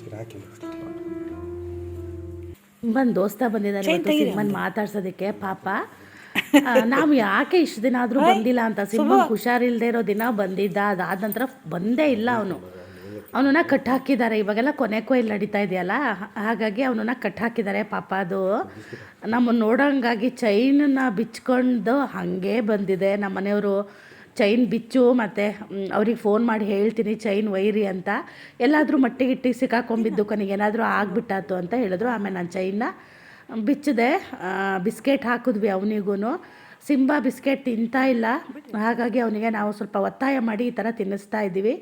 ಸೀರೆ ಹಾಕಿ ಬಂದು ದೋಸ್ತ ಬಂದಿದ್ದಾರೆ ಸಿಂಹನ್ ಮಾತಾಡ್ಸೋದಕ್ಕೆ ಪಾಪ. ನಾವು ಯಾಕೆ ಇಷ್ಟು ದಿನ ಆದ್ರೂ ಬಂದಿಲ್ಲ ಅಂತ? ಸಿಂಹ ಹುಷಾರಿಲ್ದೇ ಇರೋ ದಿನ ಬಂದಿದ್ದ ಅದಾದ ನಂತರ ಬಂದೇ ಇಲ್ಲ ಅವನು. ಅವನನ್ನ ಕಟ್ ಹಾಕಿದ್ದಾರೆ. ಇವಾಗೆಲ್ಲ ಕೊನೆ ಕೊಯ್ಲು ನಡೀತಾ ಇದೆಯಲ್ಲ? ಹಾಗಾಗಿ ಅವನನ್ನ ಕಟ್ ಹಾಕಿದ್ದಾರೆ ಪಾಪ ಅದು. ನಮ್ಮನ್ನು ನೋಡೋಂಗಾಗಿ ಚೈನನ್ನ ಬಿಚ್ಕೊಂಡು ಹಾಗೆ ಬಂದಿದೆ ನಮ್ಮ ಮನೆಯವರು ಚೈನ್ ಬಿಚ್ಚು ಮತ್ತು ಅವ್ರಿಗೆ ಫೋನ್ ಮಾಡಿ ಹೇಳ್ತೀನಿ, ಚೈನ್ ವೈರಿ ಅಂತ. ಎಲ್ಲಾದರೂ ಮಟ್ಟಿಗಿಟ್ಟಿ ಸಿಕ್ಕಾಕೊಂಬಿದ್ದು ಕನಿಗೆ ಏನಾದರೂ ಆಗಿಬಿಟ್ಟಾತು ಅಂತ ಹೇಳಿದ್ರು. ಆಮೇಲೆ ನಾನು ಚೈನ್ನ ಬಿಚ್ಚಿದೆ. ಬಿಸ್ಕೆಟ್ ಹಾಕಿದ್ವಿ ಅವನಿಗೂ ಸಿಂಬ ಬಿಸ್ಕೆಟ್ ತಿಂತಾ ಇಲ್ಲ. ಹಾಗಾಗಿ ಅವನಿಗೆ ನಾವು ಸ್ವಲ್ಪ ಒತ್ತಾಯ ಮಾಡಿ ಈ ಥರ ತಿನ್ನಿಸ್ತಾ ಇದ್ದೀವಿ.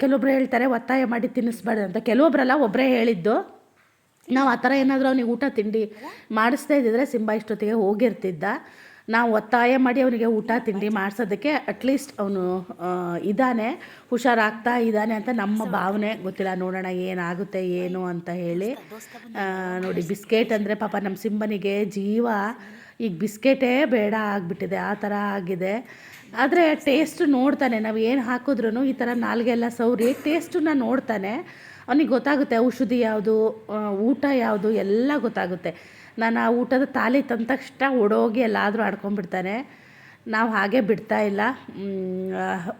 ಕೆಲವೊಬ್ಬರು ಹೇಳ್ತಾರೆ, ಒತ್ತಾಯ ಮಾಡಿ ತಿನ್ನಿಸ್ಬಾರ್ದು ಅಂತ. ಕೆಲವೊಬ್ರಲ್ಲ ಒಬ್ಬರೇ ಹೇಳಿದ್ದು. ನಾವು ಆ ಥರ ಏನಾದರೂ ಅವನಿಗೆ ಊಟ ತಿಂಡಿ ಮಾಡಿಸ್ತಾ ಇದ್ದಿದ್ರೆ ಸಿಂಬ ಇಷ್ಟೊತ್ತಿಗೆ ಹೋಗಿರ್ತಿದ್ದ. ನಾವು ಒತ್ತಾಯ ಮಾಡಿ ಅವನಿಗೆ ಊಟ ತಿಂಡಿ ಮಾಡಿಸೋದಕ್ಕೆ ಅಟ್ಲೀಸ್ಟ್ ಅವನು ಇದ್ದಾನೆ ಹುಷಾರಾಗ್ತಾ ಇದ್ದಾನೆ ಅಂತ ನಮ್ಮ ಭಾವನೆ. ಗೊತ್ತಿಲ್ಲ ನೋಡೋಣ ಏನಾಗುತ್ತೆ ಏನು ಅಂತ ಹೇಳಿ. ನೋಡಿ ಬಿಸ್ಕೆಟ್ ಅಂದರೆ ಪಾಪ ನಮ್ಮ ಸಿಂಬನಿಗೆ ಜೀವ. ಈಗ ಬಿಸ್ಕೆಟೇ ಬೇಡ ಆಗಿಬಿಟ್ಟಿದೆ ಆ ಥರ ಆಗಿದೆ. ಆದರೆ ಟೇಸ್ಟ್ ನೋಡ್ತಾನೆ ನಾವು ಏನು ಹಾಕಿದ್ರೂ ಈ ಥರ ನಾಲ್ಗೆಲ್ಲ ಸೌರಿ ಟೇಸ್ಟನ್ನ ನೋಡ್ತಾನೆ. ಅವನಿಗೆ ಗೊತ್ತಾಗುತ್ತೆ ಔಷಧಿ ಯಾವುದು ಊಟ ಯಾವುದು ಎಲ್ಲ ಗೊತ್ತಾಗುತ್ತೆ. ನಾನು ಆ ಊಟದ ತಾಲಿ ತಂದ ತಕ್ಷಣ ಓಡೋಗಿ ಎಲ್ಲಾದರೂ ಆಡ್ಕೊಂಡ್ಬಿಡ್ತಾನೆ. ನಾವು ಹಾಗೆ ಬಿಡ್ತಾ ಇಲ್ಲ.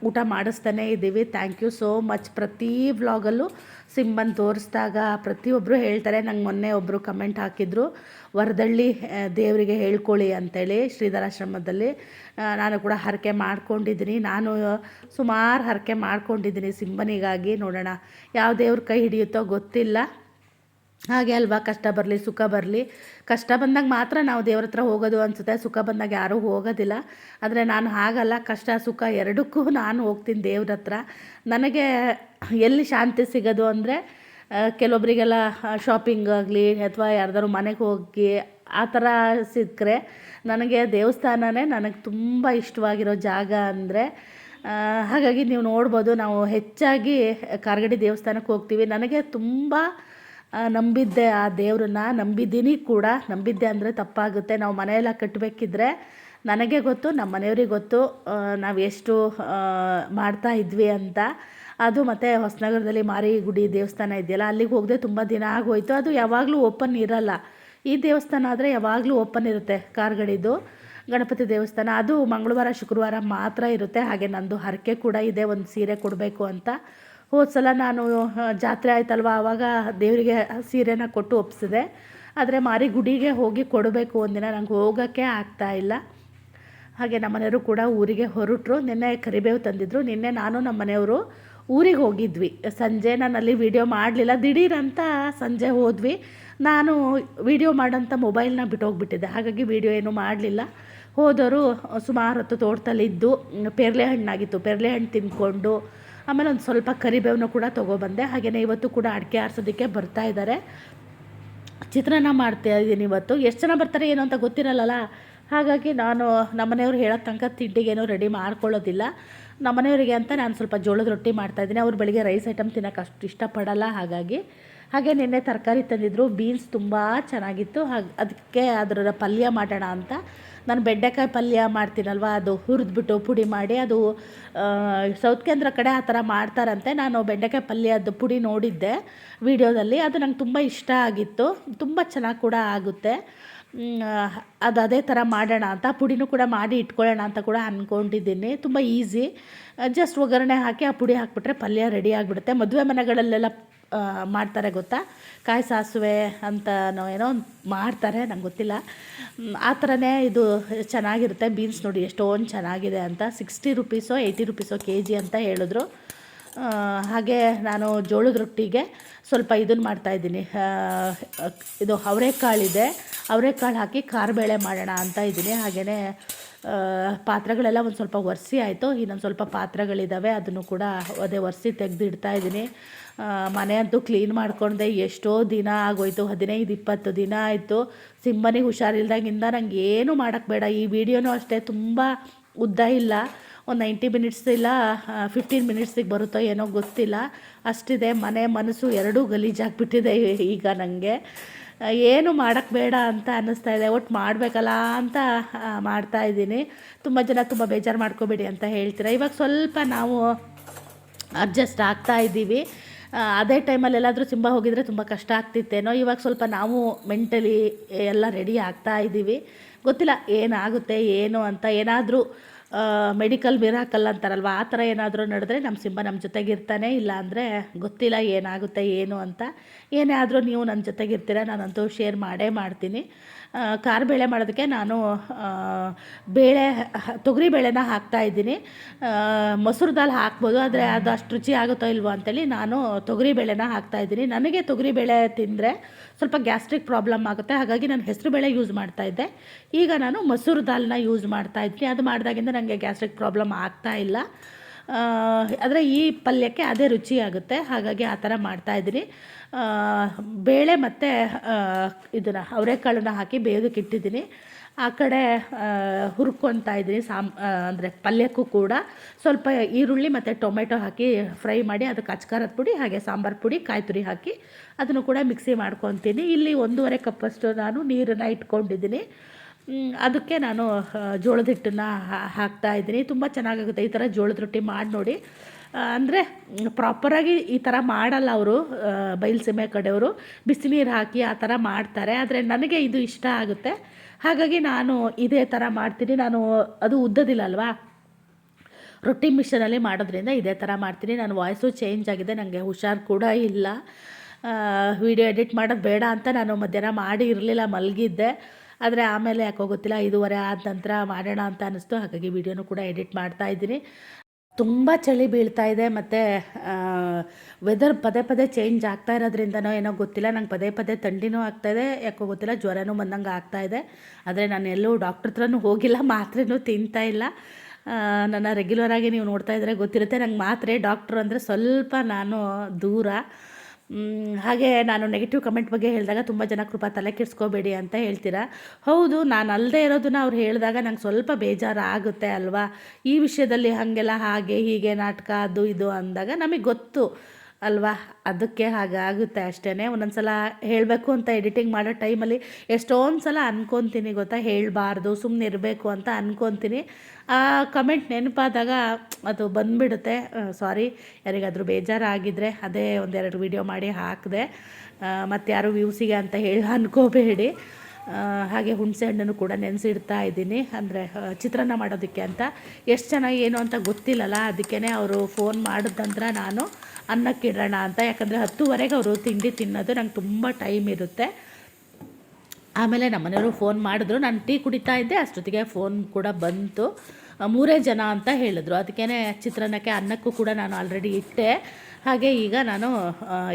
ಊಟ ಮಾಡಿಸ್ತಾನೆ ಇದ್ದೀವಿ. ಥ್ಯಾಂಕ್ ಯು ಸೋ ಮಚ್ ಪ್ರತಿ ವ್ಲಾಗಲ್ಲೂ ಸಿಂಬನ್ ತೋರಿಸಿದಾಗ ಪ್ರತಿಯೊಬ್ಬರು ಹೇಳ್ತಾರೆ. ನಂಗೆ ಮೊನ್ನೆ ಒಬ್ಬರು ಕಮೆಂಟ್ ಹಾಕಿದ್ರು. ವರದಳ್ಳಿ ದೇವರಿಗೆ ಹೇಳ್ಕೊಳ್ಳಿ ಅಂತೇಳಿ ಶ್ರೀಧರಾಶ್ರಮದಲ್ಲಿ. ನಾನು ಕೂಡ ಹರಕೆ ಮಾಡ್ಕೊಂಡಿದ್ದೀನಿ. ನಾನು ಸುಮಾರು ಹರಕೆ ಮಾಡ್ಕೊಂಡಿದ್ದೀನಿ ಸಿಂಬನಿಗಾಗಿ. ನೋಡೋಣ, ಯಾವ ದೇವ್ರ ಕೈ ಹಿಡಿಯುತ್ತೋ ಗೊತ್ತಿಲ್ಲ. ಹಾಗೆ ಅಲ್ವಾ? ಕಷ್ಟ ಬರಲಿ, ಸುಖ ಬರಲಿ. ಕಷ್ಟ ಬಂದಾಗ ಮಾತ್ರ ನಾವು ದೇವ್ರ ಹತ್ರ ಹೋಗೋದು ಅನಿಸುತ್ತೆ. ಸುಖ ಬಂದಾಗ ಯಾರೂ ಹೋಗೋದಿಲ್ಲ. ಆದರೆ ನಾನು ಹಾಗಲ್ಲ. ಕಷ್ಟ, ಸುಖ ಎರಡಕ್ಕೂ ನಾನು ಹೋಗ್ತೀನಿ ದೇವ್ರ ಹತ್ರ. ನನಗೆ ಎಲ್ಲಿ ಶಾಂತಿ ಸಿಗೋದು ಅಂದರೆ ಕೆಲವೊಬ್ಬರಿಗೆಲ್ಲ ಶಾಪಿಂಗ್ ಆಗಲಿ ಅಥವಾ ಯಾರ್ದಾರು ಮನೆಗೆ ಹೋಗಿ ಆ ಥರ ಸಿಕ್ಕರೆ ನನಗೆ ದೇವಸ್ಥಾನವೇ ನನಗೆ ತುಂಬ ಇಷ್ಟವಾಗಿರೋ ಜಾಗ ಅಂದರೆ ಹಾಗಾಗಿ ನೀವು ನೋಡ್ಬೋದು ನಾವು ಹೆಚ್ಚಾಗಿ ಕಾರ್ಗಡಿ ದೇವಸ್ಥಾನಕ್ಕೆ ಹೋಗ್ತೀವಿ. ನನಗೆ ತುಂಬ ನಂಬಿದ್ದೆ ಆ ದೇವ್ರನ್ನ, ನಂಬಿದ್ದೀನಿ ಕೂಡ. ನಂಬಿದ್ದೆ ಅಂದರೆ ತಪ್ಪಾಗುತ್ತೆ. ನಾವು ಮನೆಯೆಲ್ಲ ಕಟ್ಟಬೇಕಿದ್ರೆ ನನಗೆ ಗೊತ್ತು, ನಮ್ಮ ಮನೆಯವ್ರಿಗೆ ಗೊತ್ತು ನಾವು ಎಷ್ಟು ಮಾಡ್ತಾ ಇದ್ವಿ ಅಂತ. ಅದು ಮತ್ತು ಹೊಸನಗರದಲ್ಲಿ ಮಾರಿ ಗುಡಿ ದೇವಸ್ಥಾನ ಇದೆಯಲ್ಲ, ಅಲ್ಲಿಗೆ ಹೋಗದೆ ತುಂಬ ದಿನ ಆಗೋಯ್ತು. ಅದು ಯಾವಾಗಲೂ ಓಪನ್ ಇರಲ್ಲ. ಈ ದೇವಸ್ಥಾನ ಆದರೆ ಯಾವಾಗಲೂ ಓಪನ್ ಇರುತ್ತೆ ಕಾರ್ಗಳಿದ್ದು ಗಣಪತಿ ದೇವಸ್ಥಾನ. ಅದು ಮಂಗಳವಾರ, ಶುಕ್ರವಾರ ಮಾತ್ರ ಇರುತ್ತೆ. ಹಾಗೆ ನಂದು ಹರಕೆ ಕೂಡ ಇದೆ, ಒಂದು ಸೀರೆ ಕೊಡಬೇಕು ಅಂತ. ಹೋದ ಸಲ ನಾನು ಜಾತ್ರೆ ಆಯ್ತಲ್ವ ಆವಾಗ ದೇವರಿಗೆ ಸೀರೆನ ಕೊಟ್ಟು ಒಪ್ಸಿದೆ. ಆದರೆ ಮಾರಿ ಗುಡಿಗೆ ಹೋಗಿ ಕೊಡಬೇಕು ಒಂದಿನ, ನಂಗೆ ಹೋಗೋಕ್ಕೆ ಆಗ್ತಾ ಇಲ್ಲ. ಹಾಗೆ ನಮ್ಮ ಮನೆಯವರು ಕೂಡ ಊರಿಗೆ ಹೊರಟರು. ನಿನ್ನೆ ಕರಿಬೇವು ತಂದಿದ್ರು. ನಿನ್ನೆ ನಾನು ನಮ್ಮ ಮನೆಯವರು ಊರಿಗೆ ಹೋಗಿದ್ವಿ. ಸಂಜೆ ನಾನು ಅಲ್ಲಿ ವೀಡಿಯೋ ಮಾಡಲಿಲ್ಲ. ದಿಢೀರಂತ ಸಂಜೆ ಹೋದ್ವಿ. ನಾನು ವೀಡಿಯೋ ಮಾಡೋಂಥ ಮೊಬೈಲ್ನ ಬಿಟ್ಟೋಗ್ಬಿಟ್ಟಿದ್ದೆ. ಹಾಗಾಗಿ ವೀಡಿಯೋ ಏನೂ ಮಾಡಲಿಲ್ಲ. ಹೋದವರು ಸುಮಾರು ಹೊತ್ತು ತೋಟದಲ್ಲಿದ್ದು, ಪೇರ್ಲೆ ಹಣ್ಣಾಗಿತ್ತು. ಪೇರ್ಲೆ ಹಣ್ಣು ತಿಂದ್ಕೊಂಡು ಆಮೇಲೆ ಒಂದು ಸ್ವಲ್ಪ ಕರಿಬೇವನ್ನ ಕೂಡ ತೊಗೊಬಂದೆ. ಹಾಗೆಯೇ ಇವತ್ತು ಕೂಡ ಅಡಿಕೆ ಆರಿಸೋದಕ್ಕೆ ಬರ್ತಾ ಇದ್ದಾರೆ ಚಿತ್ರಾನ್ನ ಮಾಡ್ತಾ ಇದ್ದೀನಿ ಇವತ್ತು. ಎಷ್ಟು ಜನ ಬರ್ತಾರೆ ಏನು ಅಂತ ಗೊತ್ತಿರಲ್ಲಲ್ಲ? ಹಾಗಾಗಿ ನಾನು ನಮ್ಮನೆಯವ್ರು ಹೇಳೋ ತನಕ ತಿಂಡಿಗೇನು ರೆಡಿ ಮಾಡ್ಕೊಳ್ಳೋದಿಲ್ಲ. ನಮ್ಮನೆಯವರಿಗೆ ಅಂತ ನಾನು ಸ್ವಲ್ಪ ಜೋಳದ ರೊಟ್ಟಿ ಮಾಡ್ತಾಯಿದ್ದೀನಿ ಅವ್ರು ಬೆಳಿಗ್ಗೆ ರೈಸ್ ಐಟಮ್ ತಿನ್ನೋಕೆ ಅಷ್ಟು ಇಷ್ಟಪಡಲ್ಲ. ಹಾಗಾಗಿ ಹಾಗೆ ನಿನ್ನೆ ತರಕಾರಿ ತಂದಿದ್ರು ಬೀನ್ಸ್ ತುಂಬ ಚೆನ್ನಾಗಿತ್ತು. ಹಾಗೆ ಅದಕ್ಕೆ ಅದರ ಪಲ್ಯ ಮಾಡೋಣ ಅಂತ. ನಾನು ಬೆಂಡೆಕಾಯಿ ಪಲ್ಯ ಮಾಡ್ತೀನಲ್ವ, ಅದು ಹುರಿದ್ಬಿಟ್ಟು ಪುಡಿ ಮಾಡಿ ಅದು ಸೌತ್ ಕೇಂದ್ರ ಕಡೆ ಆ ಥರ ಮಾಡ್ತಾರಂತೆ. ನಾನು ಬೆಂಡೆಕಾಯಿ ಪಲ್ಯದ ಪುಡಿ ನೋಡಿದ್ದೆ ವಿಡಿಯೋದಲ್ಲಿ. ಅದು ನಂಗೆ ತುಂಬ ಇಷ್ಟ ಆಗಿತ್ತು. ತುಂಬ ಚೆನ್ನಾಗಿ ಕೂಡ ಆಗುತ್ತೆ. ಅದು ಅದೇ ಥರ ಮಾಡೋಣ ಅಂತ. ಪುಡಿನೂ ಕೂಡ ಮಾಡಿ ಇಟ್ಕೊಳ್ಳೋಣ ಅಂತ ಕೂಡ ಅಂದ್ಕೊಂಡಿದ್ದೀನಿ ತುಂಬ ಈಸಿ ಜಸ್ಟ್ ಒಗ್ಗರಣೆ ಹಾಕಿ ಆ ಪುಡಿ ಹಾಕಿಬಿಟ್ರೆ ಪಲ್ಯ ರೆಡಿ ಆಗಿಬಿಡುತ್ತೆ. ಮದುವೆ ಮನೆಗಳಲ್ಲೆಲ್ಲ ಮಾಡ್ತಾರೆ ಗೊತ್ತಾ? ಕಾಯಿ ಸಾಸುವೆ ಅಂತ ಏನೋ ಮಾಡ್ತಾರೆ, ನಂಗೆ ಗೊತ್ತಿಲ್ಲ. ಆ ಥರನೇ ಇದು ಚೆನ್ನಾಗಿರುತ್ತೆ ಬೀನ್ಸ್ ನೋಡಿ, ಎಷ್ಟೊಂದು ಚೆನ್ನಾಗಿದೆ ಅಂತ. ಸಿಕ್ಸ್ಟಿ ರುಪೀಸೋ ಏಯ್ಟಿ ರುಪೀಸೋ ಕೆ ಜಿ ಅಂತ ಹೇಳಿದ್ರು. ಹಾಗೆ ನಾನು ಜೋಳದ ರೊಟ್ಟಿಗೆ ಸ್ವಲ್ಪ ಇದನ್ನು ಮಾಡ್ತಾಯಿದ್ದೀನಿ ಇದು ಅವರೆಕಾಳಿದೆ ಅವರೆಕಾಳು ಹಾಕಿ ಖಾರಬೇಳೆ ಮಾಡೋಣ ಅಂತ ಇದ್ದೀನಿ. ಹಾಗೆಯೇ ಪಾತ್ರೆಗಳೆಲ್ಲ ಒಂದು ಸ್ವಲ್ಪ ಒರೆಸಿ ಆಯಿತು. ಇನ್ನೊಂದು ಸ್ವಲ್ಪ ಪಾತ್ರೆಗಳಿದ್ದಾವೆ ಅದನ್ನು ಕೂಡ ಅದೇ ಒರೆಸಿ ತೆಗೆದು ಇಡ್ತಾ ಇದ್ದೀನಿ. ಮನೆ ಅಂತೂ ಕ್ಲೀನ್ ಮಾಡ್ಕೊಂಡೆ. ಎಷ್ಟೋ ದಿನ ಆಗೋಯ್ತು. ಹದಿನೈದು, ಇಪ್ಪತ್ತು ದಿನ ಆಯಿತು. ಸಿಂಬನಿಗೆ ಹುಷಾರಿಲ್ದಾಗಿಂದ ನಂಗೆ ಏನು ಮಾಡೋಕ್ಕೆ ಬೇಡ. ಈ ವಿಡಿಯೋನೂ ಅಷ್ಟೇ ತುಂಬ ಉದ್ದ ಇಲ್ಲ. ಒಂದು ನೈಂಟಿ ಮಿನಿಟ್ಸ್ ಇಲ್ಲ ಫಿಫ್ಟೀನ್ ಮಿನಿಟ್ಸಿಗೆ ಬರುತ್ತೋ ಏನೋ ಗೊತ್ತಿಲ್ಲ. ಅಷ್ಟಿದೆ. ಮನೆ ಮನಸ್ಸು ಎರಡೂ ಗಲೀಜಾಗಿಬಿಟ್ಟಿದೆ ಈಗ ನನಗೆ ಏನು ಮಾಡೋಕ್ಕೆ ಬೇಡ ಅಂತ ಅನ್ನಿಸ್ತಾ ಇದೆ. ಒಟ್ಟು ಮಾಡಬೇಕಲ್ಲ ಅಂತ ಮಾಡ್ತಾ ಇದ್ದೀನಿ. ತುಂಬ ಜನ ತುಂಬ ಬೇಜಾರು ಮಾಡ್ಕೋಬೇಡಿ ಅಂತ ಹೇಳ್ತೀರಾ. ಇವಾಗ ಸ್ವಲ್ಪ ನಾವು ಅಡ್ಜಸ್ಟ್ ಆಗ್ತಾ ಇದ್ದೀವಿ. ಅದೇ ಟೈಮಲ್ಲಿ ಎಲ್ಲಾದರೂ ಸಿಂಬ ಹೋಗಿದರೆ ತುಂಬ ಕಷ್ಟ ಆಗ್ತಿತ್ತೇನೋ. ಇವಾಗ ಸ್ವಲ್ಪ ನಾವು ಮೆಂಟಲಿ ಎಲ್ಲ ರೆಡಿ ಆಗ್ತಾ ಇದ್ದೀವಿ. ಗೊತ್ತಿಲ್ಲ ಏನಾಗುತ್ತೆ, ಏನು ಅಂತ. ಏನಾದರೂ ಮೆಡಿಕಲ್ ಮಿರಾಕಲ್ ಅಂತಾರಲ್ವ, ಆ ಥರ ಏನಾದರೂ ನಡೆದ್ರೆ ನಮ್ಮ ಸಿಂಬ ನಮ್ಮ ಜೊತೆಗಿರ್ತಾನೆ. ಇಲ್ಲ ಅಂದರೆ ಗೊತ್ತಿಲ್ಲ ಏನಾಗುತ್ತೆ, ಏನು ಅಂತ. ಏನೇ ಆದರೂ ನೀವು ನನ್ನ ಜೊತೆಗಿರ್ತೀರ, ನಾನಂತೂ ಶೇರ್ ಮಾಡೇ ಮಾಡ್ತೀನಿ. ಖಾರ ಬೇಳೆ ಮಾಡೋದಕ್ಕೆ ನಾನು ಬೇಳೆ, ತೊಗರಿ ಬೇಳೆನ ಹಾಕ್ತಾ ಇದ್ದೀನಿ. ಮೊಸರು ದಾಲ್ ಹಾಕ್ಬೋದು, ಆದರೆ ಅದು ಅಷ್ಟು ರುಚಿ ಆಗುತ್ತೋ ಇಲ್ವೋ ಅಂತೇಳಿ ನಾನು ತೊಗರಿ ಬೇಳೆನ ಹಾಕ್ತಾ ಇದ್ದೀನಿ. ನನಗೆ ತೊಗರಿ ಬೇಳೆ ತಿಂದರೆ ಸ್ವಲ್ಪ ಗ್ಯಾಸ್ಟ್ರಿಕ್ ಪ್ರಾಬ್ಲಮ್ ಆಗುತ್ತೆ, ಹಾಗಾಗಿ ನಾನು ಹೆಸರು ಬೇಳೆ ಯೂಸ್ ಮಾಡ್ತಾ ಇದ್ದೆ. ಈಗ ನಾನು ಮೊಸರು ದಾಲ್ನ ಯೂಸ್ ಮಾಡ್ತಾ ಇದ್ದೀನಿ. ಅದು ಮಾಡಿದಾಗಿಂದ ನನಗೆ ಗ್ಯಾಸ್ಟ್ರಿಕ್ ಪ್ರಾಬ್ಲಮ್ ಆಗ್ತಾ ಇಲ್ಲ. ಆದರೆ ಈ ಪಲ್ಯಕ್ಕೆ ಅದೇ ರುಚಿ ಆಗುತ್ತೆ, ಹಾಗಾಗಿ ಆ ಥರ ಮಾಡ್ತಾಯಿದ್ದೀನಿ ಬೇಳೆ ಮತ್ತು ಇದನ್ನು, ಅವರೆಕಾಳನ್ನ ಹಾಕಿ ಬೇಯೋದಕ್ಕೆ ಇಟ್ಟಿದ್ದೀನಿ. ಆ ಕಡೆ ಹುರ್ಕೊತಾ ಇದ್ದೀನಿ. ಸಾಮ್ ಅಂದರೆ ಪಲ್ಯಕ್ಕೂ ಕೂಡ ಸ್ವಲ್ಪ ಈರುಳ್ಳಿ ಮತ್ತು ಟೊಮೆಟೊ ಹಾಕಿ ಫ್ರೈ ಮಾಡಿ ಅದಕ್ಕೆ ಅಚ್ಕಾರದ ಪುಡಿ, ಹಾಗೆ ಸಾಂಬಾರು ಪುಡಿ ಕಾಯಿ ತುರಿ ಹಾಕಿ ಅದನ್ನು ಕೂಡ ಮಿಕ್ಸಿ ಮಾಡ್ಕೊತೀನಿ. ಇಲ್ಲಿ ಒಂದೂವರೆ ಕಪ್ಪಷ್ಟು ನಾನು ನೀರನ್ನು ಇಟ್ಕೊಂಡಿದ್ದೀನಿ. ಅದಕ್ಕೆ ನಾನು ಜೋಳದ ಹಿಟ್ಟನ್ನು ಹಾಕ್ತಾ ಇದ್ದೀನಿ. ತುಂಬ ಚೆನ್ನಾಗಾಗುತ್ತೆ ಈ ಥರ ಜೋಳದ ರೊಟ್ಟಿ ಮಾಡಿ ನೋಡಿ. ಅಂದರೆ ಪ್ರಾಪರಾಗಿ ಈ ಥರ ಮಾಡಲ್ಲ ಅವರು ಬಯಲುಸೀಮೆ ಕಡೆಯವರು. ಬಿಸಿನೀರು ಹಾಕಿ ಆ ಥರ ಮಾಡ್ತಾರೆ. ಆದರೆ ನನಗೆ ಇದು ಇಷ್ಟ ಆಗುತ್ತೆ. ಹಾಗಾಗಿ ನಾನು ಇದೇ ಥರ ಮಾಡ್ತೀನಿ. ನಾನು ಅದು ಉದ್ದದಿಲ್ಲ ಅಲ್ವಾ? ರೊಟ್ಟಿ ಮಿಷನಲ್ಲಿ ಮಾಡೋದ್ರಿಂದ ಇದೇ ಥರ ಮಾಡ್ತೀನಿ. ನನ್ನ ವಾಯ್ಸು ಚೇಂಜ್ ಆಗಿದೆ. ನನಗೆ ಹುಷಾರು ಕೂಡ ಇಲ್ಲ. ವಿಡಿಯೋ ಎಡಿಟ್ ಮಾಡೋದು ಬೇಡ ಅಂತ ನಾನು ಮಧ್ಯಾಹ್ನ ಮಾಡಿ ಇರಲಿಲ್ಲ, ಮಲಗಿದ್ದೆ. ಆದರೆ ಆಮೇಲೆ ಯಾಕೋ ಗೊತ್ತಿಲ್ಲ, ಐದೂವರೆ ಆದ ನಂತರ ಮಾಡೋಣ ಅಂತ ಅನ್ನಿಸ್ತು ಹಾಗಾಗಿ ವಿಡಿಯೋನು ಕೂಡ ಎಡಿಟ್ ಮಾಡ್ತಾ ಇದ್ದೀನಿ. ತುಂಬ ಚಳಿ ಬೀಳ್ತಾ ಇದೆ, ಮತ್ತು ವೆದರ್ ಪದೇ ಪದೇ ಚೇಂಜ್ ಆಗ್ತಾ ಇರೋದ್ರಿಂದನೋ ಏನೋ ಗೊತ್ತಿಲ್ಲ. ನಂಗೆ ಪದೇ ಪದೇ ಥಂಡಿನೂ ಇದೆ, ಯಾಕೋ ಗೊತ್ತಿಲ್ಲ, ಜ್ವರನೂ ಬಂದಂಗೆ ಇದೆ. ಆದರೆ ನಾನು ಎಲ್ಲೂ ಡಾಕ್ಟ್ರ್ ಹತ್ರನೂ ಹೋಗಿಲ್ಲ, ಮಾತ್ರೆನೂ ತಿಂತಾ ಇಲ್ಲ. ನನ್ನ ರೆಗ್ಯುಲರಾಗಿ ನೀವು ನೋಡ್ತಾ ಇದ್ದರೆ ಗೊತ್ತಿರುತ್ತೆ, ನಂಗೆ ಮಾತ್ರೆ ಡಾಕ್ಟ್ರು ಅಂದರೆ ಸ್ವಲ್ಪ ನಾನು ದೂರ. ಹಾಗೆ ನಾನು ನೆಗೆಟಿವ್ ಕಮೆಂಟ್ ಬಗ್ಗೆ ಹೇಳಿದಾಗ ತುಂಬ ಜನ ಕೃಪಾ ತಲೆ ಕೆಡಿಸ್ಕೋಬೇಡಿ ಅಂತ ಹೇಳ್ತೀರಾ? ಹೌದು, ನಾನು ಅಲ್ಲದೆ ಇರೋದನ್ನ ಅವ್ರು ಹೇಳಿದಾಗ ನಂಗೆ ಸ್ವಲ್ಪ ಬೇಜಾರು ಆಗುತ್ತೆ ಅಲ್ವಾ? ಈ ವಿಷಯದಲ್ಲಿ ಹಾಗೆಲ್ಲ ಹಾಗೆ ಹೀಗೆ ನಾಟಕ ಅದು ಇದು ಅಂದಾಗ ನಮಗೆ ಗೊತ್ತು. ಅಲ್ವಾ? ಅದಕ್ಕೆ ಹಾಗಾಗುತ್ತೆ ಅಷ್ಟೇ ಒಂದೊಂದು ಸಲ ಹೇಳಬೇಕು ಅಂತ ಎಡಿಟಿಂಗ್ ಮಾಡೋ ಟೈಮಲ್ಲಿ ಎಷ್ಟೊಂದು ಸಲ ಅನ್ಕೊತೀನಿ ಗೊತ್ತಾ? ಹೇಳಬಾರ್ದು ಸುಮ್ಮನೆ ಇರಬೇಕು ಅಂತ ಅನ್ಕೊತೀನಿ. ಆ ಕಮೆಂಟ್ ನೆನಪಾದಾಗ ಅದು ಬಂದುಬಿಡುತ್ತೆ. ಸಾರಿ ಯಾರಿಗಾದರೂ ಬೇಜಾರಾಗಿದ್ದರೆ ಅದೇ ಒಂದೆರಡು ವಿಡಿಯೋ ಮಾಡಿ ಹಾಕಿದೆ. ಮತ್ತು ಯಾರು ವ್ಯೂಸಿಗೆ ಅಂತ ಹೇಳಿ ಅನ್ಕೋಬೇಡಿ. ಹಾಗೆ ಹುಣಸೆ ಹಣ್ಣನ್ನು ಕೂಡ ನೆನೆಸಿಡ್ತಾ ಇದ್ದೀನಿ. ಅಂದರೆ ಚಿತ್ರಾನ್ನ ಮಾಡೋದಕ್ಕೆ ಅಂತ. ಎಷ್ಟು ಚೆನ್ನಾಗಿ ಏನು ಅಂತ ಗೊತ್ತಿಲ್ಲಲ್ಲ. ಅದಕ್ಕೇ ಅವರು ಫೋನ್ ಮಾಡಿದ ನಂತರ ನಾನು ಅನ್ನಕ್ಕೆ ಇಡೋಣ ಅಂತ. ಯಾಕಂದರೆ ಹತ್ತುವರೆಗೆ ಅವರು ತಿಂಡಿ ತಿನ್ನೋದು ನಂಗೆ ತುಂಬ ಟೈಮ್ ಇರುತ್ತೆ. ಆಮೇಲೆ ನಮ್ಮ ಮನೆಯವರು ಫೋನ್ ಮಾಡಿದ್ರು. ನಾನು ಟೀ ಕುಡಿತಾ ಇದ್ದೆ, ಅಷ್ಟೊತ್ತಿಗೆ ಫೋನ್ ಕೂಡ ಬಂತು. ಮೂರೇ ಜನ ಅಂತ ಹೇಳಿದ್ರು. ಅದಕ್ಕೇ ಚಿತ್ರಾನ್ನಕ್ಕೆ ಅನ್ನಕ್ಕೂ ಕೂಡ ನಾನು ಆಲ್ರೆಡಿ ಇಟ್ಟೆ. ಹಾಗೆ ಈಗ ನಾನು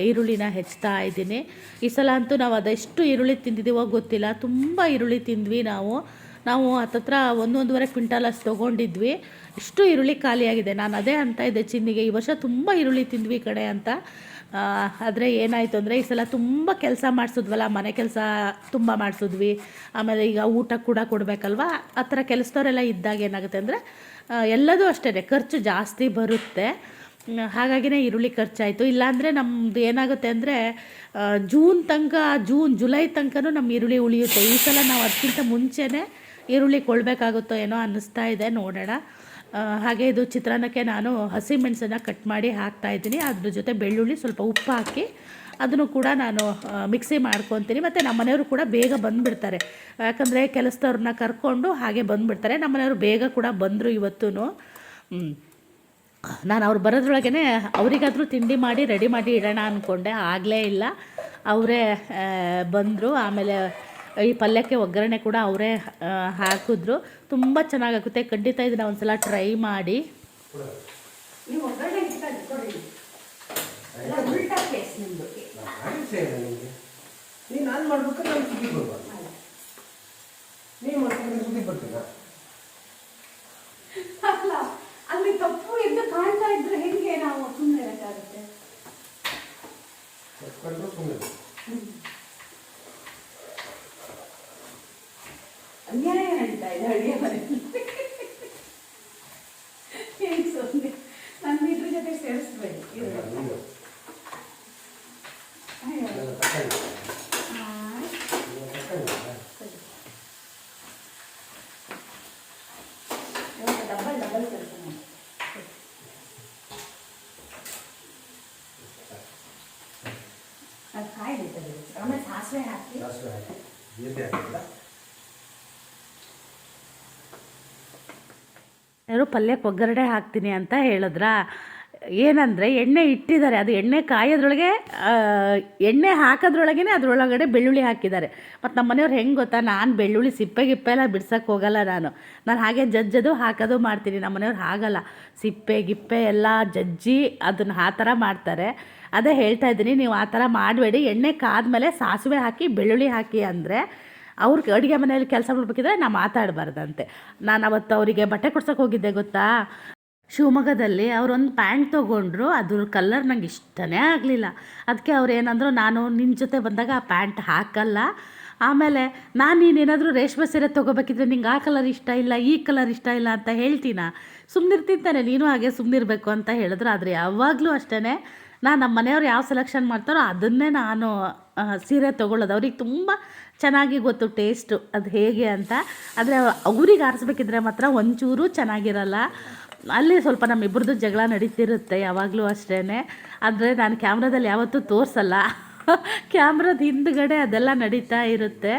ಈರುಳ್ಳಿನ ಹೆಚ್ಚುತ್ತಾ ಇದ್ದೀನಿ. ಈ ಸಲ ಅಂತೂ ನಾವು ಅದೆಷ್ಟು ಈರುಳ್ಳಿ ತಿಂದಿದ್ದೀವೋ ಗೊತ್ತಿಲ್ಲ. ತುಂಬ ಈರುಳ್ಳಿ ತಿಂದ್ವಿ ನಾವು. ನಾವು ಹತ್ತತ್ರ ಒಂದೊಂದುವರೆ ಕ್ವಿಂಟಲ್ ಅಷ್ಟು ತೊಗೊಂಡಿದ್ವಿ. ಇಷ್ಟು ಈರುಳ್ಳಿ ಖಾಲಿಯಾಗಿದೆ. ನಾನು ಅದೇ ಅಂತ ಇದ್ದೆ ಚಿನ್ನಿಗೆ. ಈ ವರ್ಷ ತುಂಬ ಈರುಳ್ಳಿ ತಿಂದ್ವಿ ಕಡೆ ಅಂತ. ಆದರೆ ಏನಾಯಿತು ಅಂದರೆ ಈ ಸಲ ತುಂಬ ಕೆಲಸ ಮಾಡಿಸಿದ್ವಲ್ಲ, ಮನೆ ಕೆಲಸ ತುಂಬ ಮಾಡಿಸಿದ್ವಿ. ಆಮೇಲೆ ಈಗ ಊಟ ಕೂಡ ಕೊಡಬೇಕಲ್ವ? ಆ ಥರ ಕೆಲಸದವರೆಲ್ಲ ಇದ್ದಾಗ ಏನಾಗುತ್ತೆ ಅಂದರೆ ಎಲ್ಲದೂ ಅಷ್ಟೇ ಖರ್ಚು ಜಾಸ್ತಿ ಬರುತ್ತೆ. ಹಾಗಾಗಿನೇ ಈರುಳ್ಳಿ ಖರ್ಚಾಯಿತು. ಇಲ್ಲಾಂದರೆ ನಮ್ಮದು ಏನಾಗುತ್ತೆ ಅಂದರೆ ಜೂನ್ ತನಕ, ಜೂನ್, ಜುಲೈ ತನಕನೂ ನಮ್ಮ ಈರುಳ್ಳಿ ಉಳಿಯುತ್ತೆ. ಈ ಸಲ ನಾವು ಅದಕ್ಕಿಂತ ಮುಂಚೆನೇ ಈರುಳ್ಳಿ ಕೊಳ್ಬೇಕಾಗುತ್ತೋ ಏನೋ ಅನ್ನಿಸ್ತಾ ಇದೆ, ನೋಡೋಣ. ಹಾಗೆ ಇದು ಚಿತ್ರಾನ್ನಕ್ಕೆ ನಾನು ಹಸಿಮೆಣಸನ್ನು ಕಟ್ ಮಾಡಿ ಹಾಕ್ತಾ ಇದ್ದೀನಿ. ಅದ್ರ ಜೊತೆ ಬೆಳ್ಳುಳ್ಳಿ ಸ್ವಲ್ಪ ಉಪ್ಪು ಹಾಕಿ ಅದನ್ನು ಕೂಡ ನಾನು ಮಿಕ್ಸಿ ಮಾಡ್ಕೊತೀನಿ. ಮತ್ತು ನಮ್ಮ ಮನೆಯವರು ಕೂಡ ಬೇಗ ಬಂದುಬಿಡ್ತಾರೆ. ಯಾಕಂದರೆ ಕೆಲಸದವ್ರನ್ನ ಕರ್ಕೊಂಡು ಹಾಗೆ ಬಂದುಬಿಡ್ತಾರೆ. ನಮ್ಮ ಮನೆಯವರು ಬೇಗ ಕೂಡ ಬಂದರು ಇವತ್ತೂ ನಾನು ಅವ್ರು ಬರೋದ್ರೊಳಗೇ ಅವರಿಗಾದರೂ ತಿಂಡಿ ಮಾಡಿ, ರೆಡಿ ಮಾಡಿ ಇಡೋಣ ಅಂದ್ಕೊಂಡೆ ಆಗಲೇ ಇಲ್ಲ. ಅವರೇ ಬಂದರು. ಆಮೇಲೆ ಈ ಪಲ್ಯಕ್ಕೆ ಒಗ್ಗರಣೆ ಕೂಡ ಅವರೇ ಹಾಕಿದ್ರು. ತುಂಬ ಚೆನ್ನಾಗಾಗುತ್ತೆ. ಖಂಡಿತ ಇದನ್ನು ಒಂದು ಸಲ ಟ್ರೈ ಮಾಡಿ ಅಲ್ಲ ಅಲ್ಲಿ ತಪ್ಪು ಎಂದು ಕಾಣ್ತಾ ಇದ್ರೆ ಹೆಂಗೆ ನಾವು ಸುಮ್ಮನೆ ഇങ്ങനെ ഞാൻ ഉണ്ടായി കഴിയാൻ ಯಾರು ಪಲ್ಯಕ್ಕೆ ಒಗ್ಗರಣೆ ಹಾಕ್ತೀನಿ ಅಂತ ಹೇಳಿದ್ರ? ಏನಂದರೆ ಎಣ್ಣೆ ಇಟ್ಟಿದ್ದಾರೆ, ಅದು ಎಣ್ಣೆ ಕಾಯೋದ್ರೊಳಗೆ ಎಣ್ಣೆ ಹಾಕೋದ್ರೊಳಗೇ ಅದರೊಳಗಡೆ ಬೆಳ್ಳುಳ್ಳಿ ಹಾಕಿದ್ದಾರೆ. ಮತ್ತು ನಮ್ಮ ಮನೆಯವ್ರು ಹೆಂಗೆ ಗೊತ್ತಾ, ನಾನು ಬೆಳ್ಳುಳ್ಳಿ ಸಿಪ್ಪೆ ಗಿಪ್ಪೆ ಎಲ್ಲ ಬಿಡ್ಸೋಕ್ಕೆ ಹೋಗಲ್ಲ ನಾನು. ನಾನು ಹಾಗೆ ಜಜ್ಜದು ಹಾಕೋದು ಮಾಡ್ತೀನಿ ನಮ್ಮ ಮನೆಯವ್ರು ಹಾಗಲ್ಲ. ಸಿಪ್ಪೆ ಗಿಪ್ಪೆ ಎಲ್ಲ ಜಜ್ಜಿ ಅದನ್ನು ಆ ಥರ ಮಾಡ್ತಾರೆ. ಅದೇ ಹೇಳ್ತಾ ಇದ್ದೀನಿ, ನೀವು ಆ ಥರ ಮಾಡಬೇಡಿ. ಎಣ್ಣೆ ಕಾದ ಮೇಲೆ ಸಾಸಿವೆ ಹಾಕಿ, ಬೆಳ್ಳುಳ್ಳಿ ಹಾಕಿ ಅಂದರೆ ಅವ್ರಿಗೆ ಅಡುಗೆ ಮನೆಯಲ್ಲಿ ಕೆಲಸ ಮಾಡಬೇಕಿದ್ರೆ ನಾ ಮಾತಾಡಬಾರ್ದಂತೆ. ನಾನು ಅವತ್ತು ಅವರಿಗೆ ಬಟ್ಟೆ ಕೊಡ್ಸೋಕೆ ಹೋಗಿದ್ದೆ ಗೊತ್ತಾ? ಶಿವಮೊಗ್ಗದಲ್ಲಿ ಅವರೊಂದು ಪ್ಯಾಂಟ್ ತೊಗೊಂಡ್ರು, ಅದ್ರ ಕಲರ್ ನಂಗೆ ಇಷ್ಟನೇ ಆಗಲಿಲ್ಲ. ಅದಕ್ಕೆ ಅವ್ರು ಏನಂದ್ರು, ನಾನು ನಿನ್ನ ಜೊತೆ ಬಂದಾಗ ಆ ಪ್ಯಾಂಟ್ ಹಾಕಲ್ಲ. ಆಮೇಲೆ ನಾನು ನೀನೇನಾದರೂ ರೇಷ್ಮೆ ಸೀರೆ ತೊಗೋಬೇಕಿದ್ರೆ ನಿಂಗೆ ಆ ಕಲರ್ ಇಷ್ಟ ಇಲ್ಲ, ಈ ಕಲರ್ ಇಷ್ಟ ಇಲ್ಲ ಅಂತ ಹೇಳ್ತೀನ? ಸುಮ್ಮನಿರ್ತಿಂತಾನೆ ನೀನು ಹಾಗೆ ಸುಮ್ಮನಿರಬೇಕು ಅಂತ ಹೇಳಿದ್ರು. ಆದರೆ ಯಾವಾಗಲೂ ಅಷ್ಟೇ ನಾನು ನಮ್ಮ ಮನೆಯವ್ರು ಯಾವ ಸೆಲೆಕ್ಷನ್ ಮಾಡ್ತಾರೋ ಅದನ್ನೇ ನಾನು ಸೀರೆ ತೊಗೊಳ್ಳೋದು. ಅವ್ರಿಗೆ ತುಂಬ ಚೆನ್ನಾಗಿ ಗೊತ್ತು ಟೇಸ್ಟು ಅದು ಹೇಗೆ ಅಂತ. ಆದರೆ ಅವ್ರಿಗೆ ಆರಿಸ್ಬೇಕಿದ್ರೆ ಮಾತ್ರ ಒಂಚೂರು ಚೆನ್ನಾಗಿರಲ್ಲ. ಅಲ್ಲಿ ಸ್ವಲ್ಪ ನಮ್ಮಿಬ್ಬರದ್ದು ಜಗಳ ನಡೀತಿರುತ್ತೆ ಯಾವಾಗಲೂ ಅಷ್ಟೇ ಆದರೆ ನಾನು ಕ್ಯಾಮ್ರಾದಲ್ಲಿ ಯಾವತ್ತೂ ತೋರಿಸಲ್ಲ. ಕ್ಯಾಮ್ರಾದ ಹಿಂದ್ಗಡೆ ಅದೆಲ್ಲ ನಡೀತಾ ಇರುತ್ತೆ.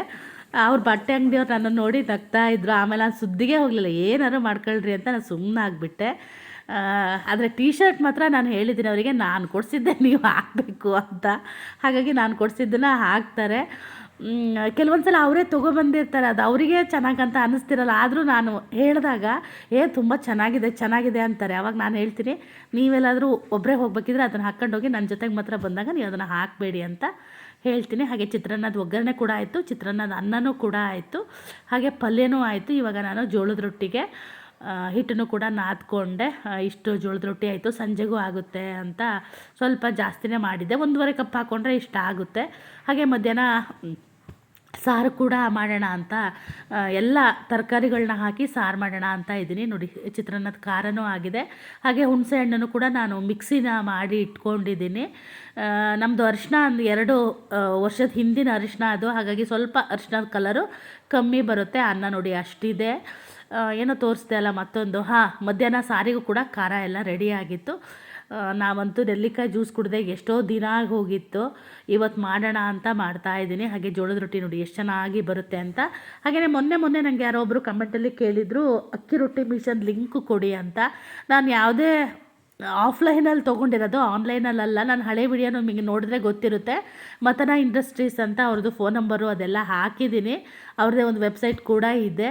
ಅವ್ರ ಬಟ್ಟೆ ಅಂಗಡಿಯವ್ರು ನನ್ನನ್ನು ನೋಡಿ ನಗ್ತಾ ಇದ್ರು. ಆಮೇಲೆ ನಾನು ಸುದ್ದಿಗೆ ಹೋಗಲಿಲ್ಲ. ಏನಾರು ಮಾಡ್ಕೊಳ್ರಿ ಅಂತ ನಾನು ಸುಮ್ಮನೆ ಆಗಿಬಿಟ್ಟೆ. ಆದರೆ ಟೀ ಶರ್ಟ್ ಮಾತ್ರ ನಾನು ಹೇಳಿದ್ದೀನಿ ಅವರಿಗೆ, ನಾನು ಕೊಡಿಸಿದ್ದೆ, ನೀವು ಹಾಕಬೇಕು ಅಂತ. ಹಾಗಾಗಿ ನಾನು ಕೊಡಿಸಿದ್ದನ್ನು ಹಾಕ್ತಾರೆ. ಕೆಲವೊಂದು ಸಲ ಅವರೇ ತೊಗೊಬಂದಿರ್ತಾರೆ. ಅದು ಅವರಿಗೆ ಚೆನ್ನಾಗಂತ ಅನ್ನಿಸ್ತಿರಲ್ಲ ಆದರೂ ನಾನು ಹೇಳಿದಾಗ, ಏ, ತುಂಬ ಚೆನ್ನಾಗಿದೆ ಚೆನ್ನಾಗಿದೆ ಅಂತಾರೆ. ಅವಾಗ ನಾನು ಹೇಳ್ತೀನಿ, ನೀವೆಲ್ಲಾದರೂ ಒಬ್ಬರೇ ಹೋಗ್ಬೇಕಿದ್ರೆ ಅದನ್ನು ಹಾಕ್ಕೊಂಡು ಹೋಗಿ ನನ್ನ ಜೊತೆಗೆ ಮಾತ್ರ ಬಂದಾಗ ನೀವು ಅದನ್ನು ಹಾಕಬೇಡಿ ಅಂತ ಹೇಳ್ತೀನಿ. ಹಾಗೆ ಚಿತ್ರಾನ್ನದ ಒಗ್ಗರಣೆ ಕೂಡ ಆಯಿತು, ಚಿತ್ರಾನ್ನದ ಅನ್ನನೂ ಕೂಡ ಆಯಿತು, ಹಾಗೆ ಪಲ್ಯನೂ ಆಯಿತು. ಇವಾಗ ನಾನು ಜೋಳದ ರೊಟ್ಟಿಗೆ ಹಿಟ್ಟನ್ನು ಕೂಡ ನಾದ್ಕೊಂಡೆ. ಇಷ್ಟು ಜೋಳದ ರೊಟ್ಟಿ ಆಯಿತು, ಸಂಜೆಗೂ ಆಗುತ್ತೆ ಅಂತ ಸ್ವಲ್ಪ ಜಾಸ್ತಿನೇ ಮಾಡಿದ್ದೆ. ಒಂದೂವರೆ ಕಪ್ ಹಾಕ್ಕೊಂಡ್ರೆ ಇಷ್ಟ ಆಗುತ್ತೆ. ಹಾಗೆ ಮಧ್ಯಾಹ್ನ ಸಾರು ಕೂಡ ಮಾಡೋಣ ಅಂತ ಎಲ್ಲ ತರಕಾರಿಗಳನ್ನ ಹಾಕಿ ಸಾರು ಮಾಡೋಣ ಅಂತ ಇದ್ದೀನಿ. ನೋಡಿ, ಚಿತ್ರಾನ್ನದ ಖಾರನೂ ಆಗಿದೆ. ಹಾಗೆ ಹುಣಸೆ ಹಣ್ಣನ್ನು ಕೂಡ ನಾನು ಮಿಕ್ಸಿನ ಮಾಡಿ ಇಟ್ಕೊಂಡಿದ್ದೀನಿ. ನಮ್ಮದು ಅರಿಶಿನ ಒಂದು ಎರಡು ವರ್ಷದ ಹಿಂದಿನ ಅರಿಶಿನ ಅದು. ಹಾಗಾಗಿ ಸ್ವಲ್ಪ ಅರಿಶಿನದ ಕಲರು ಕಮ್ಮಿ ಬರುತ್ತೆ. ಅನ್ನ ನೋಡಿ, ಅಷ್ಟಿದೆ. ಏನೋ ತೋರಿಸ್ದೆ ಅಲ್ಲ ಮತ್ತೊಂದು. ಹಾಂ ಮಧ್ಯಾಹ್ನ ಸಾರಿಗೂ ಕೂಡ ಖಾರ ಎಲ್ಲ ರೆಡಿ ಆಗಿತ್ತು. ಆ, ನಾವಂತೂ ನೆಲ್ಲಿಕಾಯಿ ಜ್ಯೂಸ್ ಕುಡ್ದೆ ಎಷ್ಟೋ ದಿನ ಆಗಿ ಹೋಗಿತ್ತು. ಇವತ್ತು ಮಾಡೋಣ ಅಂತ ಮಾಡ್ತಾ ಇದ್ದೀನಿ. ಹಾಗೆ ಜೋಳದ ರೊಟ್ಟಿ ನೋಡಿ ಎಷ್ಟು ಚೆನ್ನಾಗಿ ಬರುತ್ತೆ ಅಂತ. ಹಾಗೆಯೇ ಮೊನ್ನೆ ಮೊನ್ನೆ ನನಗೆ ಯಾರೋ ಒಬ್ಬರು ಕಮೆಂಟಲ್ಲಿ ಕೇಳಿದರು ಅಕ್ಕಿ ರೊಟ್ಟಿ ಮಿಷನ್ ಲಿಂಕ್ ಕೊಡಿ ಅಂತ. ನಾನು ಯಾವುದೇ ಆಫ್ಲೈನಲ್ಲಿ ತೊಗೊಂಡಿರೋದು, ಆನ್ಲೈನಲ್ಲಲ್ಲ. ನಾನು ಹಳೆ ವಿಡಿಯೋ ನಿಮಗೆ ನೋಡಿದ್ರೆ ಗೊತ್ತಿರುತ್ತೆ. ಮತನ ಇಂಡಸ್ಟ್ರೀಸ್ ಅಂತ ಅವ್ರದ್ದು ಫೋನ್ ನಂಬರು ಅದೆಲ್ಲ ಹಾಕಿದ್ದೀನಿ. ಅವ್ರದ್ದೇ ಒಂದು ವೆಬ್ಸೈಟ್ ಕೂಡ ಇದೆ.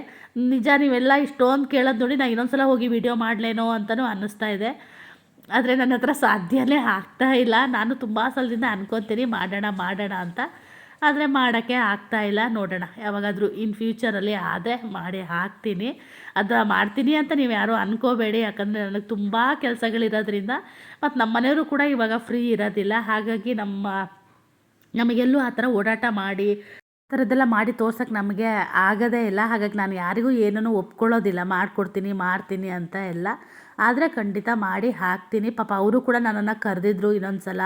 ನಿಜ ನೀವೆಲ್ಲ ಇಷ್ಟೊಂದು ಕೇಳೋದು ನೋಡಿ ನಾನು ಇನ್ನೊಂದು ಸಲ ಹೋಗಿ ವಿಡಿಯೋ ಮಾಡಲೇನೋ ಅಂತಲೂ ಅನ್ನಿಸ್ತಾ ಇದೆ. ಆದರೆ ನನ್ನ ಹತ್ರ ಸಾಧ್ಯನೇ ಆಗ್ತಾ ಇಲ್ಲ. ನಾನು ತುಂಬ ಸಲದಿಂದ ಅನ್ಕೊತೀನಿ, ಮಾಡೋಣ ಮಾಡೋಣ ಅಂತ. ಆದರೆ ಮಾಡೋಕ್ಕೆ ಆಗ್ತಾ ಇಲ್ಲ. ನೋಡೋಣ, ಯಾವಾಗಾದರೂ ಇನ್ ಫ್ಯೂಚರಲ್ಲಿ ಆದರೆ ಮಾಡಿ ಹಾಕ್ತೀನಿ. ಅದು ಮಾಡ್ತೀನಿ ಅಂತ ನೀವು ಯಾರೂ ಅನ್ಕೋಬೇಡಿ. ಯಾಕಂದರೆ ನನಗೆ ತುಂಬ ಕೆಲಸಗಳಿರೋದ್ರಿಂದ ಮತ್ತು ನಮ್ಮ ಮನೆಯವರು ಕೂಡ ಇವಾಗ ಫ್ರೀ ಇರೋದಿಲ್ಲ. ಹಾಗಾಗಿ ನಮ್ಮ, ನಮಗೆಲ್ಲೂ ಆ ಥರ ಓಡಾಟ ಮಾಡಿ, ಆ ಥರದ್ದೆಲ್ಲ ಮಾಡಿ ತೋರ್ಸೋಕ್ಕೆ ನಮಗೆ ಆಗೋದೇ ಇಲ್ಲ. ಹಾಗಾಗಿ ನಾನು ಯಾರಿಗೂ ಏನೂ ಒಪ್ಕೊಳ್ಳೋದಿಲ್ಲ. ಮಾಡಿಕೊಡ್ತೀನಿ, ಮಾಡ್ತೀನಿ ಅಂತ ಎಲ್ಲ. ಆದರೆ ಖಂಡಿತ ಮಾಡಿ ಹಾಕ್ತೀನಿ. ಪಾಪ ಅವರು ಕೂಡ ನನ್ನನ್ನು ಕರೆದಿದ್ರು ಇನ್ನೊಂದು ಸಲ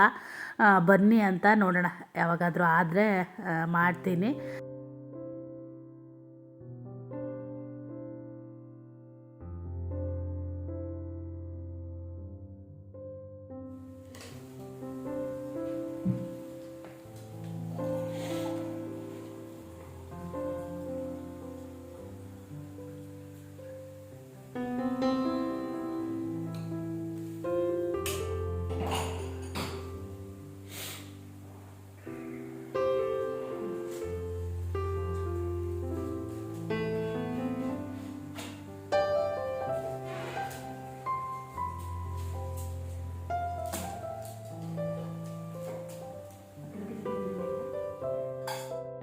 ಬನ್ನಿ ಅಂತ ನೋಡೋಣ ಯಾವಾಗಾದರೂ ಆದರೆ ಮಾಡ್ತೀನಿ.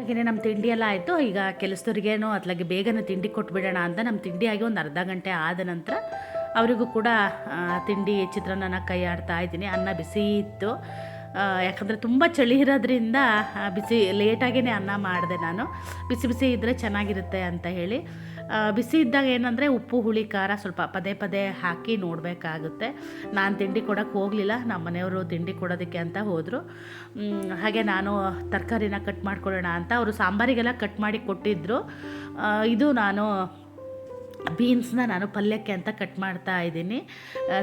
ಹಾಗೆಯೇ ನಮ್ಮ ತಿಂಡಿ ಎಲ್ಲ ಆಯಿತು. ಈಗ ಕೆಲಸದವ್ರಿಗೇನು ಅತ್ಲಾಗೆ ಬೇಗನೆ ತಿಂಡಿ ಕೊಟ್ಬಿಡೋಣ ಅಂತ ನಮ್ಮ ತಿಂಡಿ ಆಗಿ ಒಂದು ಅರ್ಧ ಗಂಟೆ ಆದ ನಂತರ ಅವರಿಗೂ ಕೂಡ ತಿಂಡಿ ಚಿತ್ರಾನ್ನ ಕೈ ಆಡ್ತಾ ಇದ್ದೀನಿ. ಅನ್ನ ಬಿಸಿ ಇತ್ತು. ಯಾಕಂದರೆ ತುಂಬ ಚಳಿ ಇರೋದ್ರಿಂದ ಬಿಸಿ ಲೇಟಾಗೇ ಅನ್ನ ಮಾಡಿದೆ ನಾನು. ಬಿಸಿ ಬಿಸಿ ಇದ್ದರೆ ಚೆನ್ನಾಗಿರುತ್ತೆ ಅಂತ ಹೇಳಿ. ಬಿಸಿ ಇದ್ದಾಗ ಏನಂದರೆ ಉಪ್ಪು, ಹುಳಿ, ಖಾರ ಸ್ವಲ್ಪ ಪದೇ ಪದೇ ಹಾಕಿ ನೋಡಬೇಕಾಗುತ್ತೆ. ನಾನು ತಿಂಡಿ ಕೊಡೋಕ್ಕೆ ಹೋಗಲಿಲ್ಲ ನಮ್ಮ ಮನೆಯವರು ತಿಂಡಿ ಕೊಡೋದಕ್ಕೆ ಅಂತ ಹೋದರು. ಹಾಗೆ ನಾನು ತರಕಾರಿನ ಕಟ್ ಮಾಡ್ಕೊಳ್ಳೋಣ ಅಂತ ಅವರು ಸಾಂಬಾರಿಗೆಲ್ಲ ಕಟ್ ಮಾಡಿ ಕೊಟ್ಟಿದ್ದರು ಇದು ನಾನು ಬೀನ್ಸ್ನ ನಾನು ಪಲ್ಯಕ್ಕೆ ಅಂತ ಕಟ್ ಮಾಡ್ತಾ ಇದ್ದೀನಿ.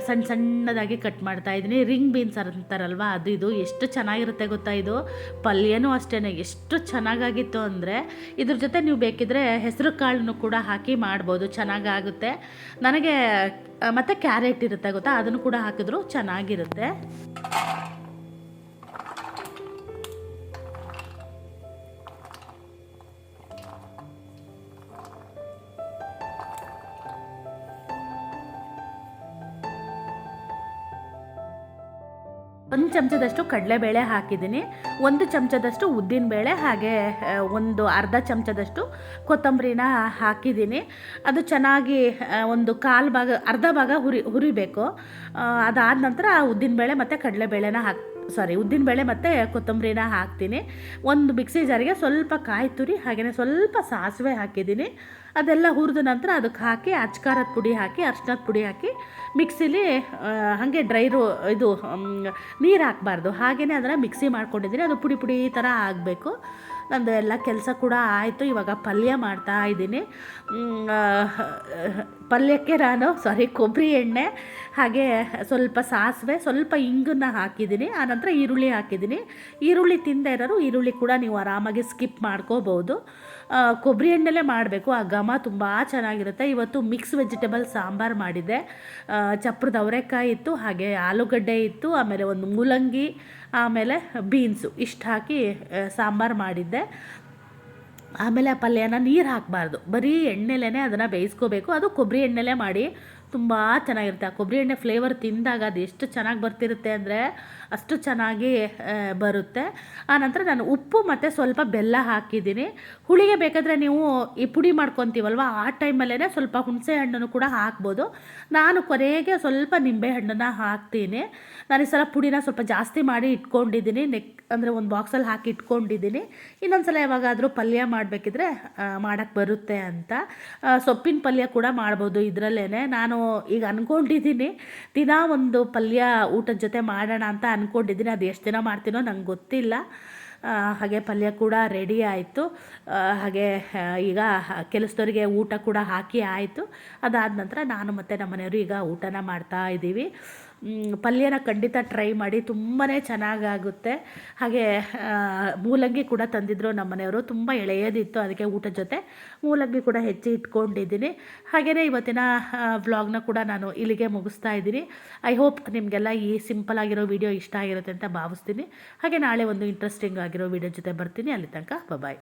ಸಣ್ಣ ಸಣ್ಣದಾಗಿ ಕಟ್ ಮಾಡ್ತಾ ಇದ್ದೀನಿ. ರಿಂಗ್ ಬೀನ್ಸ್ ಅಂತಾರಲ್ವ, ಅದು ಇದು ಎಷ್ಟು ಚೆನ್ನಾಗಿರುತ್ತೆ ಗೊತ್ತಾ ಇದು? ಪಲ್ಯನೂ ಅಷ್ಟೇ ಎಷ್ಟು ಚೆನ್ನಾಗಾಗಿತ್ತು ಅಂದರೆ ಇದ್ರ ಜೊತೆ ನೀವು ಬೇಕಿದ್ರೆ ಹೆಸರು ಕಾಳನ್ನು ಕೂಡ ಹಾಕಿ ಮಾಡ್ಬೋದು, ಚೆನ್ನಾಗಾಗುತ್ತೆ. ನನಗೆ ಮತ್ತು ಕ್ಯಾರೆಟ್ ಇರುತ್ತೆ ಗೊತ್ತಾ, ಅದನ್ನು ಕೂಡ ಹಾಕಿದ್ರು ಚೆನ್ನಾಗಿರುತ್ತೆ. ಒಂದು ಚಮಚದಷ್ಟು ಕಡಲೆಬೇಳೆ ಹಾಕಿದ್ದೀನಿ, ಒಂದು ಚಮಚದಷ್ಟು ಉದ್ದಿನಬೇಳೆ ಹಾಗೆ ಒಂದು ಅರ್ಧ ಚಮಚದಷ್ಟು ಕೊತ್ತಂಬರಿನ ಹಾಕಿದ್ದೀನಿ. ಅದು ಚೆನ್ನಾಗಿ ಒಂದು ಕಾಲು ಭಾಗ, ಅರ್ಧ ಭಾಗ ಹುರಿ, ಹುರಿಬೇಕು. ಅದಾದ ನಂತರ ಉದ್ದಿನಬೇಳೆ ಮತ್ತು ಕಡಲೆಬೇಳೆನ ಹಾಕಿ ಸಾರಿ ಉದ್ದಿನಬೇಳೆ ಮತ್ತು ಕೊತ್ತಂಬರಿನ ಹಾಕ್ತೀನಿ. ಒಂದು ಮಿಕ್ಸಿ ಜಾರಿಗೆ ಸ್ವಲ್ಪ ಕಾಯಿ ತುರಿ ಹಾಗೆಯೇ ಸ್ವಲ್ಪ ಸಾಸಿವೆ ಹಾಕಿದ್ದೀನಿ. ಅದೆಲ್ಲ ಹುರಿದ ನಂತರ ಅದಕ್ಕೆ ಹಾಕಿ, ಅಚ್ಕಾರದ ಪುಡಿ ಹಾಕಿ ಅರ್ಶಿನದ ಪುಡಿ ಹಾಕಿ, ಮಿಕ್ಸಿಲಿ ಹಾಗೆ ಡ್ರೈ ರೋ, ಇದು ನೀರು ಹಾಕಬಾರ್ದು. ಹಾಗೆಯೇ ಅದನ್ನು ಮಿಕ್ಸಿ ಮಾಡ್ಕೊಂಡಿದ್ದೀನಿ. ಅದು ಪುಡಿ ಪುಡಿ ಥರ ಆಗಬೇಕು. ನಂದು ಎಲ್ಲ ಕೆಲಸ ಕೂಡ ಆಯಿತು, ಇವಾಗ ಪಲ್ಯ ಮಾಡ್ತಾ ಇದ್ದೀನಿ. ಪಲ್ಯಕ್ಕೆ ನಾನು ಸಾರಿ ಕೊಬ್ಬರಿ ಎಣ್ಣೆ, ಹಾಗೆ ಸ್ವಲ್ಪ ಸಾಸಿವೆ, ಸ್ವಲ್ಪ ಇಂಗನ್ನು ಹಾಕಿದ್ದೀನಿ. ಆನಂತರ ಈರುಳ್ಳಿ ಹಾಕಿದ್ದೀನಿ. ಈರುಳ್ಳಿ ತಿಂದೇ ಇರೋರು ಈರುಳ್ಳಿ ಕೂಡ ನೀವು ಆರಾಮಾಗಿ ಸ್ಕಿಪ್ ಮಾಡ್ಕೋಬೋದು ಕೊಬ್ಬರಿ ಎಣ್ಣೆಲೇ ಮಾಡಬೇಕು. ಆ ಘಮ ತುಂಬ ಚೆನ್ನಾಗಿರುತ್ತೆ. ಇವತ್ತು ಮಿಕ್ಸ್ ವೆಜಿಟೇಬಲ್ ಸಾಂಬಾರು ಮಾಡಿದ್ದೆ. ಚಪ್ಪರದ ಅವರೆಕಾಯಿ ಇತ್ತು, ಹಾಗೆ ಆಲೂಗಡ್ಡೆ ಇತ್ತು, ಆಮೇಲೆ ಒಂದು ಮೂಲಂಗಿ, ಆಮೇಲೆ ಬೀನ್ಸು ಇಷ್ಟು ಹಾಕಿ ಸಾಂಬಾರು ಮಾಡಿದ್ದೆ. ಆಮೇಲೆ ಆ ಪಲ್ಯನ ನೀರು ಹಾಕಬಾರ್ದು. ಬರೀ ಎಣ್ಣೆಲೇ ಅದನ್ನು ಬೇಯಿಸ್ಕೋಬೇಕು. ಅದು ಕೊಬ್ಬರಿ ಎಣ್ಣೆಲೇ ಮಾಡಿ ತುಂಬ ಚೆನ್ನಾಗಿರುತ್ತೆ. ಆ ಕೊಬ್ಬರಿ ಎಣ್ಣೆ ಫ್ಲೇವರ್ ತಿಂದಾಗ ಅದು ಎಷ್ಟು ಚೆನ್ನಾಗಿ ಬರ್ತಿರುತ್ತೆ ಅಂದರೆ ಅಷ್ಟು ಚೆನ್ನಾಗಿ ಬರುತ್ತೆ. ಆನಂತರ ನಾನು ಉಪ್ಪು ಮತ್ತು ಸ್ವಲ್ಪ ಬೆಲ್ಲ ಹಾಕಿದ್ದೀನಿ. ಹುಳಿಗೆ ಬೇಕಾದರೆ ನೀವು ಈ ಪುಡಿ ಮಾಡ್ಕೊತೀವಲ್ವ? ಆ ಟೈಮಲ್ಲೇ ಸ್ವಲ್ಪ ಹುಣಸೆ ಹಣ್ಣನ್ನು ಕೂಡ ಹಾಕ್ಬೋದು. ನಾನು ಕೊನೆಗೆ ಸ್ವಲ್ಪ ನಿಂಬೆ ಹಣ್ಣನ್ನು ಹಾಕ್ತೀನಿ. ನಾನು ಈ ಸಲ ಪುಡಿನ ಸ್ವಲ್ಪ ಜಾಸ್ತಿ ಮಾಡಿ ಇಟ್ಕೊಂಡಿದ್ದೀನಿ. ನೆಕ್, ಅಂದರೆ ಒಂದು ಬಾಕ್ಸಲ್ಲಿ ಹಾಕಿ ಇಟ್ಕೊಂಡಿದ್ದೀನಿ. ಇನ್ನೊಂದು ಸಲ ಯಾವಾಗಾದರೂ ಪಲ್ಯ ಮಾಡಬೇಕಿದ್ರೆ ಮಾಡೋಕ್ಕೆ ಬರುತ್ತೆ ಅಂತ. ಸೊಪ್ಪಿನ ಪಲ್ಯ ಕೂಡ ಮಾಡ್ಬೋದು ಇದರಲ್ಲೇ ನಾನು ಈಗ ಅಂದ್ಕೊಂಡಿದ್ದೀನಿ ದಿನ ಒಂದು ಪಲ್ಯ ಊಟದ ಜೊತೆ ಮಾಡೋಣ ಅಂತ ಅಂದ್ಕೊಂಡಿದ್ದೀನಿ ಅದು ಎಷ್ಟು ದಿನ ಮಾಡ್ತೀನೋ ನಂಗೆ ಗೊತ್ತಿಲ್ಲ. ಹಾಗೆ ಪಲ್ಯ ಕೂಡ ರೆಡಿ ಆಯಿತು. ಹಾಗೆ ಈಗ ಕೆಲಸದವರಿಗೆ ಊಟ ಕೂಡ ಹಾಕಿ ಆಯಿತು. ಅದಾದ ನಂತರ ನಾನು ಮತ್ತು ನಮ್ಮ ಮನೆಯವರು ಈಗ ಊಟನ ಮಾಡ್ತಾ ಇದ್ದೀವಿ ಪಲ್ಯನ ಖಂಡಿತ ಟ್ರೈ ಮಾಡಿ ತುಂಬಾ ಚೆನ್ನಾಗಾಗುತ್ತೆ. ಹಾಗೆ ಮೂಲಂಗಿ ಕೂಡ ತಂದಿದ್ದರು ನಮ್ಮ ಮನೆಯವರು, ತುಂಬ ಎಳೆಯದಿತ್ತು ಅದಕ್ಕೆ ಊಟ ಜೊತೆ. ಮೂಲಂಗಿ ಕೂಡ ಹೆಚ್ಚಿ ಇಟ್ಕೊಂಡಿದ್ದೀನಿ. ಹಾಗೆಯೇ ಇವತ್ತಿನ ವ್ಲಾಗ್ನ ಕೂಡ ನಾನು ಇಲ್ಲಿಗೆ ಮುಗಿಸ್ತಾ ಇದ್ದೀನಿ. ಐ ಹೋಪ್ ನಿಮಗೆಲ್ಲ ಈ ಸಿಂಪಲ್ ಆಗಿರೋ ವಿಡಿಯೋ ಇಷ್ಟ ಆಗಿರುತ್ತೆ ಅಂತ ಭಾವಿಸ್ತೀನಿ. ಹಾಗೆ ನಾಳೆ ಒಂದು ಇಂಟ್ರೆಸ್ಟಿಂಗ್ ಆಗಿರೋ ವಿಡಿಯೋ ಜೊತೆ ಬರ್ತೀನಿ. ಅಲ್ಲಿ ತನಕ ಬಾಯ್